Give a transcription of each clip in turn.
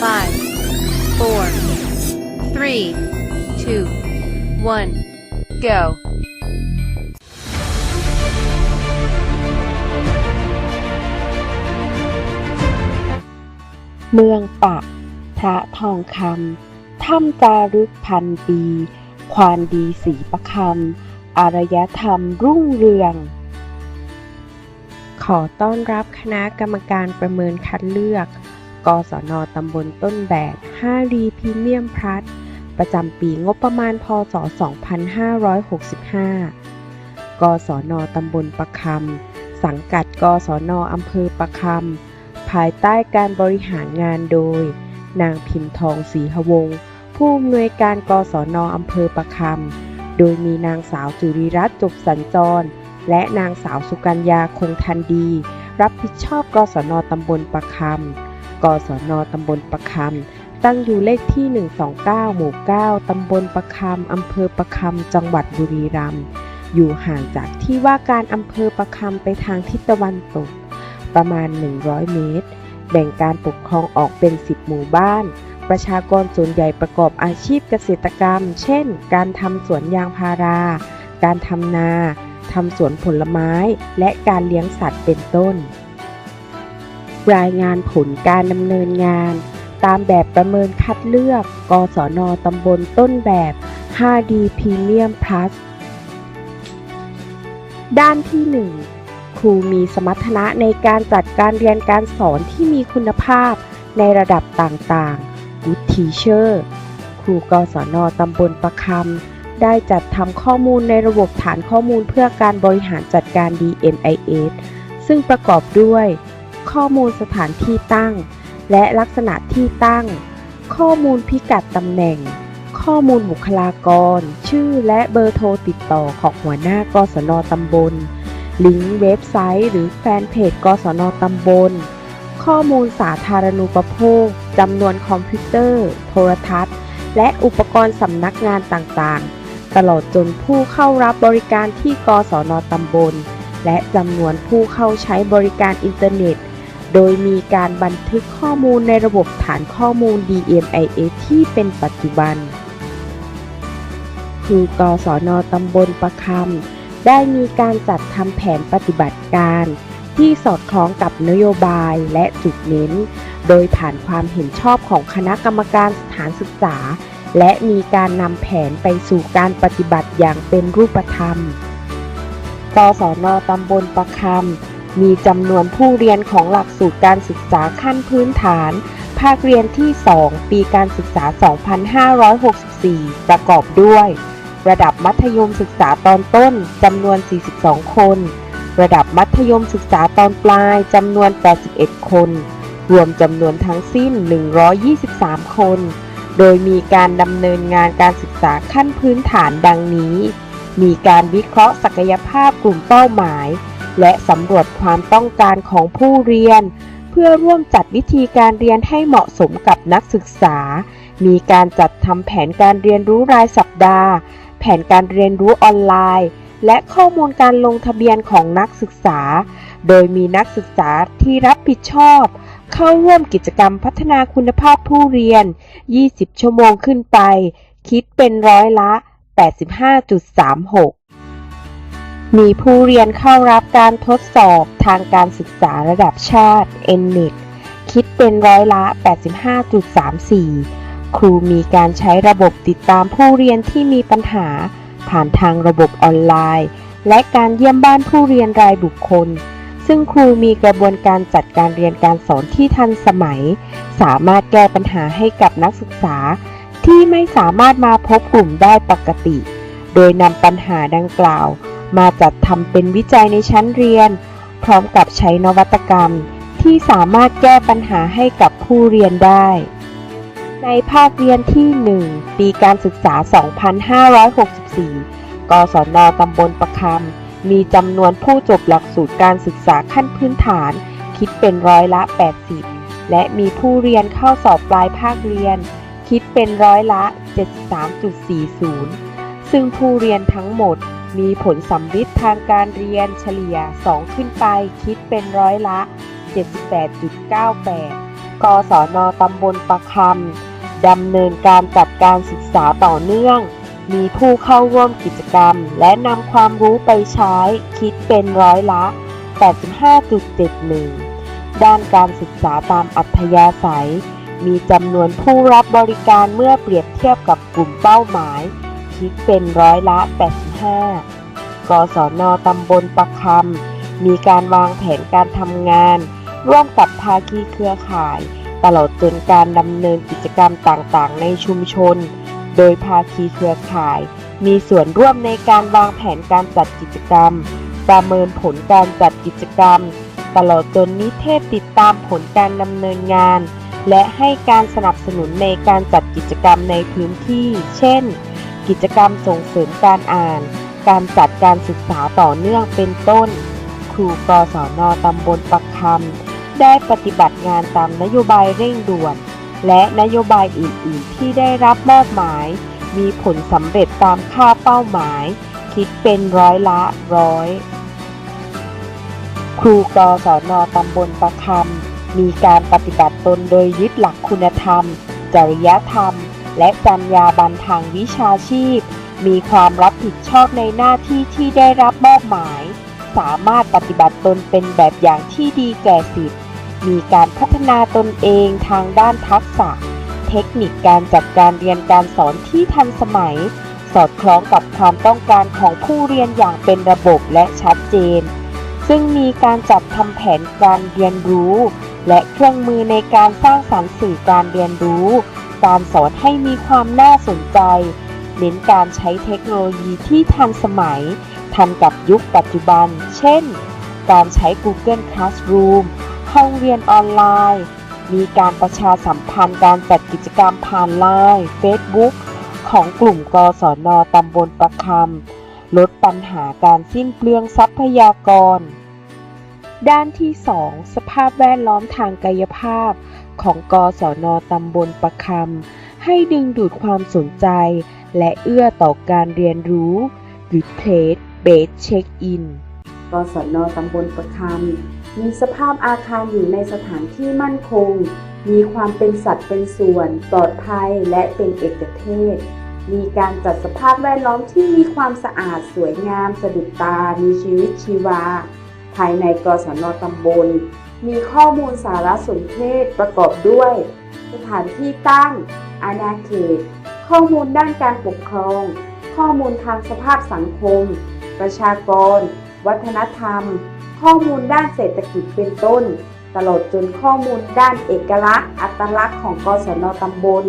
five, four, three, two, one, go. เมืองปะ พระทองคำถ้ำจารึกพันปี ควานดีสีประคำอารยธรรมรุ่งเรือง ขอต้อนรับคณะกรรมการประเมินคัดเลือก กศนตำบลต้นแบบ5รีพรีเมียมพลัสประจำปีงบประมาณพศ 2565 กศนตำบลประคำ สังกัดกศนอำเภอประคำ ภายใต้การบริหารงานโดย นางพิมพ์ทองศรีหวงศ์ผู้อำนวยการกศนอำเภอประคำ โดยมีนางสาวจุริรัตน์จบสัญจร และนางสาวสุกัญญาคงทันดี รับผิดชอบกศนตำบลประคำ กศนตำบลประคำตั้งอยู่เลขที่ 129 หมู่ 9 ตำบลประคำอำเภอประคำ จังหวัดบุรีรัมย์ อยู่ห่างจากที่ว่าการอำเภอประคำไปทางทิศตะวันตก ประมาณ 100 เมตร แบ่งการปกครองออกเป็น 10 หมู่บ้าน ประชากรส่วนใหญ่ประกอบอาชีพเกษตรกรรม เช่น การทำสวนยางพารา การทำนาทำสวนผลไม้ และการเลี้ยงสัตว์เป็นต้น รายงานผลการดำเนินงาน ตามแบบประเมินคัดเลือก กศนตำบลต้นแบบ 5D Premium Plus ด้านที่ 1 ครูมีสมรรถนะในการจัดการเรียนการสอนที่มีคุณภาพในระดับต่างๆ Good Teacher ครูกศนตำบลประคำได้จัดทำข้อมูลในระบบฐานข้อมูลเพื่อการบริหารจัดการ DMIS ซึ่งประกอบด้วย ข้อมูลสถานที่ตั้ง และลักษณะที่ตั้ง ข้อมูลพิกัดตำแหน่ง ข้อมูลบุคลากร ชื่อและเบอร์โทรติดต่อของหัวหน้ากศนตำบล ลิงก์เว็บไซต์ หรือแฟนเพจกศนตำบล ข้อมูลสาธารณูปโภคจำนวนคอมพิวเตอร์ โทรทัศน์ และอุปกรณ์สำนักงานต่างๆ ตลอดจนผู้เข้ารับบริการที่กศนตำบลและจำนวนผู้เข้าใช้บริการอินเทอร์เน็ต โดยมีการบันทึกข้อมูลในระบบฐานข้อมูล DMIS ที่เป็นปัจจุบัน คือกศนตำบลประคำได้มีการจัดทำแผนปฏิบัติการ ที่สอดคล้องกับนโยบายและจุดเน้น โดยผ่านความเห็นชอบของคณะกรรมการสถานศึกษา และมีการนำแผนไปสู่การปฏิบัติอย่างเป็นรูปธรรมกศนตำบลประคำ มีจำนวนผู้เรียนของหลักสูตรการศึกษาขั้นพื้นฐาน ภาคเรียนที่ 2 ปีการศึกษา 2564 ประกอบด้วย ระดับมัธยมศึกษาตอนต้นจำนวน 42 คน ระดับมัธยมศึกษาตอนปลายจำนวน 81 คน รวมจำนวนทั้งสิ้น 123 คน โดยมีการดำเนินงานการศึกษาขั้นพื้นฐานดังนี้ มีการวิเคราะห์ศักยภาพกลุ่มเป้าหมาย และสำรวจความต้องการของผู้เรียน เพื่อร่วมจัดวิธีการเรียนให้เหมาะสมกับนักศึกษา มีการจัดทำแผนการเรียนรู้รายสัปดาห์ แผนการเรียนรู้ออนไลน์ และข้อมูลการลงทะเบียนของนักศึกษา โดยมีนักศึกษาที่รับผิดชอบ เข้าร่วมกิจกรรมพัฒนาคุณภาพผู้เรียน 20 ชั่วโมงขึ้นไป คิดเป็นร้อยละ 85.36 มีผู้เรียนเข้ารับการทดสอบทางการศึกษาระดับชาติ NNET คิดเป็นร้อยละ 85.34 ครูมีการใช้ระบบติดตามผู้เรียนที่มีปัญหา ผ่านทางระบบออนไลน์ และการเยี่ยมบ้านผู้เรียนรายบุคคล ซึ่งครูมีกระบวนการจัดการเรียนการสอนที่ทันสมัย สามารถแก้ปัญหาให้กับนักศึกษา ที่ไม่สามารถมาพบกลุ่มได้ปกติ โดยนำปัญหาดังกล่าว มาจัดทำเป็นวิจัยในชั้นเรียน พร้อมกับใช้นวัตกรรม ที่สามารถแก้ปัญหาให้กับผู้เรียนได้ ในภาคเรียนที่ 1 ปีการศึกษา 2564 กศนตำบลประคำ มีจำนวนผู้จบหลักสูตรการศึกษาขั้นพื้นฐาน คิดเป็นร้อยละ 80 และมีผู้เรียนเข้าสอบปลายภาคเรียน คิดเป็นร้อยละ 73.40 ซึ่งผู้เรียนทั้งหมดมีผลสัมฤทธิ์ทางการเรียนเฉลี่ย 2 ขึ้นไปคิดเป็นร้อยละ 78.98 กศนตำบลประคำดำเนินการจัดการศึกษาต่อเนื่อง มีผู้เข้าร่วมกิจกรรม และนำความรู้ไปใช้คิดเป็นร้อยละ 85.71 ด้านการศึกษาตามอัธยาศัย มีจำนวนผู้รับบริการเมื่อเปรียบเทียบกับกลุ่มเป้าหมาย คิดเป็นร้อยละ 85 กศนตำบลประคำ มีการวางแผนการทำงาน ร่วมกับภาคีเครือข่าย ตลอดจนการดำเนินกิจกรรมต่างๆ ในชุมชน โดยภาคีเครือข่าย มีส่วนร่วมในการวางแผนการจัดกิจกรรม ประเมินผลการจัดกิจกรรม ตลอดจนนิเทศติดตามผลการดำเนินงานและให้การสนับสนุนในการจัดกิจกรรมในพื้นที่ เช่น กิจกรรมส่งเสริมการอ่าน การจัดการศึกษาต่อเนื่องเป็นต้น ครูกศนตำบลปักคำได้ปฏิบัติงานตามนโยบายเร่งด่วน และนโยบายอื่น ๆ ที่ได้รับมอบหมาย มีผลสำเร็จตามค่าเป้าหมาย คิดเป็นร้อยละร้อย ครูกศนตำบลประคำมีการปฏิบัติตนโดยยึดหลักคุณธรรม จริยธรรม และจรรยาบรรณทางวิชาชีพ มีความรับผิดชอบในหน้าที่ที่ได้รับมอบหมาย สามารถปฏิบัติตนเป็นแบบอย่างที่ดีแก่สิทธิ์มีการพัฒนาตนเองทางด้านทักษะ เทคนิคการจัดการเรียนการสอนที่ทันสมัย สอดคล้องกับความต้องการของผู้เรียนอย่างเป็นระบบและชัดเจน ซึ่งมีการจัดทำแผนการเรียนรู้ และเครื่องมือในการสร้างสรรค์สื่อการเรียนรู้ การสอนให้มีความน่าสนใจ เน้นการใช้เทคโนโลยีที่ทันสมัย ทันกับยุคปัจจุบัน เช่น การใช้ Google Classroom ห้องเรียนออนไลน์ มีการประชาสัมพันธ์การจัดกิจกรรมผ่านไลน์ Facebook ของกลุ่มกศนตำบลประคำ ลดปัญหาการสิ้นเปลืองทรัพยากร ด้านที่ 2 สภาพแวดล้อมทางกายภาพ ของกศนตำบลประคำให้ดึงดูดความสนใจ และเอื้อต่อการเรียนรู้ Replace Based Check-in กศนตำบลประคำมีสภาพอาคารอยู่ในสถานที่มั่นคง มีความเป็นสัตว์เป็นส่วน ปลอดภัยและเป็นเอกเทศ มีการจัดสภาพแวดล้อมที่มีความสะอาดสวยงามสะดุดตา มีชีวิตชีวา ภายในกศนตำบล มีข้อมูลสารสนเทศประกอบด้วย สถานที่ตั้ง อาณาเขต ข้อมูลด้านการปกครอง ข้อมูลทางสภาพสังคม ประชากร วัฒนธรรม ข้อมูลด้านเศรษฐกิจเป็นต้น ตลอดจนข้อมูลด้านเอกลักษณ์ อัตลักษณ์ของกศนตำบล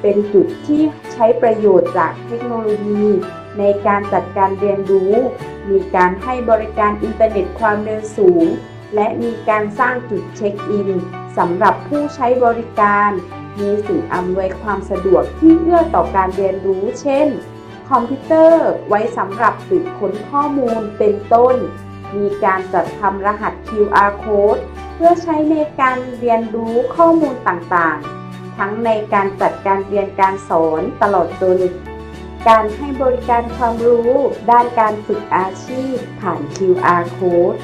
เป็นจุดที่ใช้ประโยชน์จากเทคโนโลยี ในการจัดการเรียนรู้ มีการให้บริการอินเทอร์เน็ตความเร็วสูง และมีการสร้างจุดเช็คอินสำหรับผู้ใช้บริการ มีสิ่งอำนวยความสะดวกที่เอื้อต่อการเรียนรู้ เช่น คอมพิวเตอร์ไว้สำหรับสืบค้นข้อมูลเป็นต้น มีการจัดทำรหัส QR code เพื่อใช้ในการเรียนรู้ข้อมูลต่างๆ ทั้งในการจัดการเรียนการสอนตลอดจนการให้บริการความรู้ด้านการฝึกอาชีพผ่าน QR code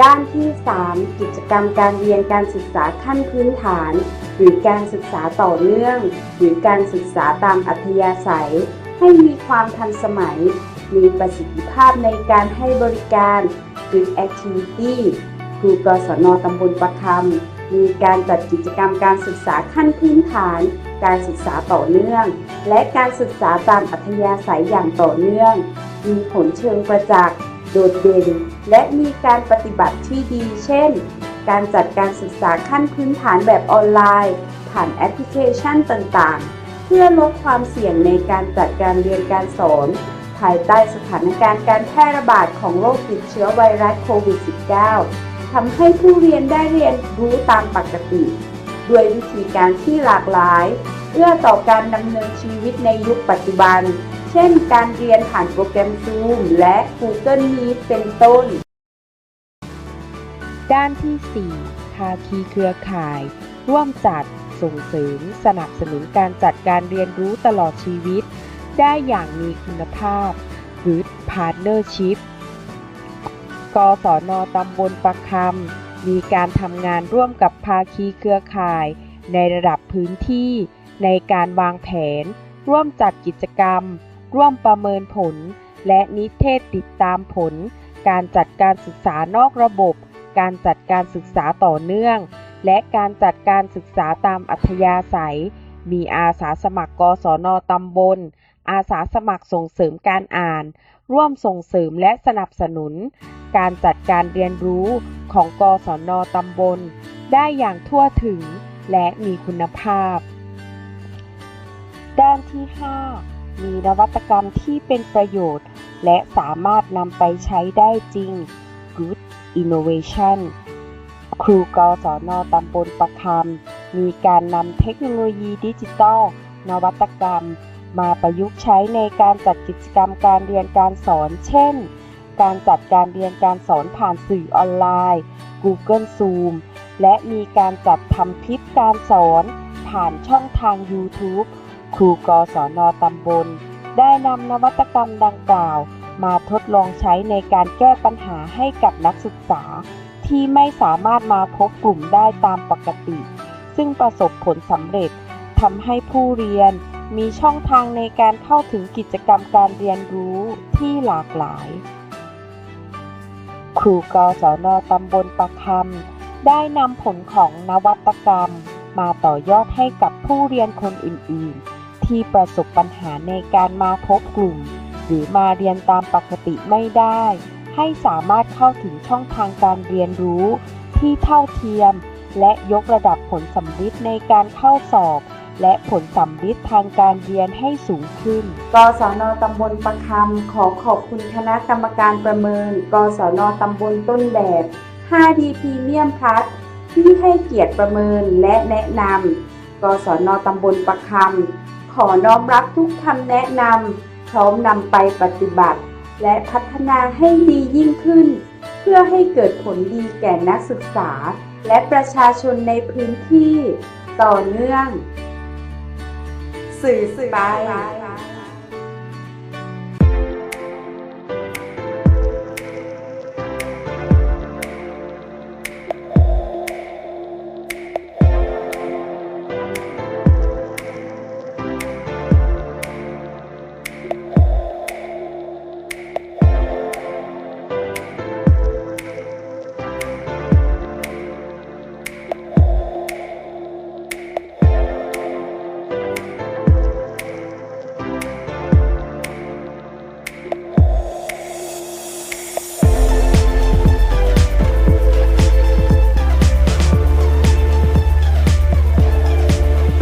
ด้านที่ 3 กิจกรรมการเรียนการศึกษาขั้นพื้นฐาน หรือการศึกษาต่อเนื่อง หรือการศึกษาตามอัธยาศัย ให้มีความทันสมัย มีประสิทธิภาพในการให้บริการ Good Activity ครูกศนตำบลประคำมีการจัดกิจกรรมการศึกษาขั้นพื้นฐาน การศึกษาต่อเนื่อง และการศึกษาตามอัธยาศัยอย่างต่อเนื่อง มีผลเชิงประจักษ์ โดดเด่น และมีการปฏิบัติที่ดี เช่น การจัดการศึกษาขั้นพื้นฐานแบบออนไลน์ ผ่านแอปพลิเคชันต่างๆ เพื่อลดความเสี่ยงในการจัดการเรียนการสอน ภายใต้สถานการณ์การแพร่ระบาดของโรคติดเชื้อไวรัสโควิด -19 ทำให้ผู้เรียนได้เรียนรู้ตามปกติ ด้วยวิธีการที่หลากหลายเพื่อต่อการดำเนินชีวิตในยุคปัจจุบัน เช่นการเรียนผ่านโปรแกรม Zoom และ Google Meet เป็นต้น ด้านที่ 4 ภาคีเครือข่าย ร่วมจัด ส่งเสริม สนับสนุนการจัดการเรียนรู้ตลอดชีวิต ได้อย่างมีคุณภาพ หรือ Partnership กศนตำบลประคำมีการทำงานร่วมกับภาคีเครือข่าย ในระดับพื้นที่ ในการวางแผน ร่วมจัดกิจกรรม ร่วมประเมินผล และนิเทศติดตามผล การจัดการศึกษานอกระบบ การจัดการศึกษาต่อเนื่อง และการจัดการศึกษาตามอัธยาศัย มีอาสาสมัครกศนตำบล อาสาสมัครส่งเสริมการอ่าน ร่วมส่งเสริมและสนับสนุน การจัดการเรียนรู้ของกศนตำบล ได้อย่างทั่วถึงและมีคุณภาพ ด้านที่ 5 มีนวัตกรรมที่เป็นประโยชน์ และสามารถนำไปใช้ได้จริง Good Innovation ครูกศนตำบลประคำมีการนำเทคโนโลยีดิจิทัลนวัตกรรม มาประยุกต์ใช้ในการจัดกิจกรรมการเรียนการสอน เช่น การจัดการเรียนการสอนผ่านสื่อออนไลน์ Google Zoom และมีการจัดทำคลิปการสอน ผ่านช่องทาง YouTube ครูกศนตำบล ได้นำนวัตกรรมดังกล่าว มาทดลองใช้ในการแก้ปัญหาให้กับนักศึกษา ที่ไม่สามารถมาพบกลุ่มได้ตามปกติ ซึ่งประสบผลสำเร็จทำให้ผู้เรียนมีช่องทางในการเข้าถึงกิจกรรมการเรียนรู้ที่หลากหลาย ครูกศนตำบลประคำได้นำผลของนวัตกรรม มาต่อยอดให้กับผู้เรียนคนอื่นๆ ที่ประสบปัญหาในการมาพบกลุ่ม หรือมาเรียนตามปกติไม่ได้ ให้สามารถเข้าถึงช่องทางการเรียนรู้ที่เท่าเทียม และยกระดับผลสำลิดในการเข้าสอบ และผลสำลิดทางการเรียนให้สูงขึ้น กศนตำบลประคำขอขอบคุณคณะกรรมการประเมิน กศนตำบลต้นแบบ 5D พรีเมียมพลัสที่ให้เกียรติประเมินและแนะนำกศนตำบลประคำ ขอน้อมรับทุกคำแนะนำพร้อมนำไปปฏิบัติ และพัฒนาให้ดียิ่งขึ้น เพื่อให้เกิดผลดีแก่นักศึกษา และประชาชนในพื้นที่ ต่อเนื่อง สื่อไป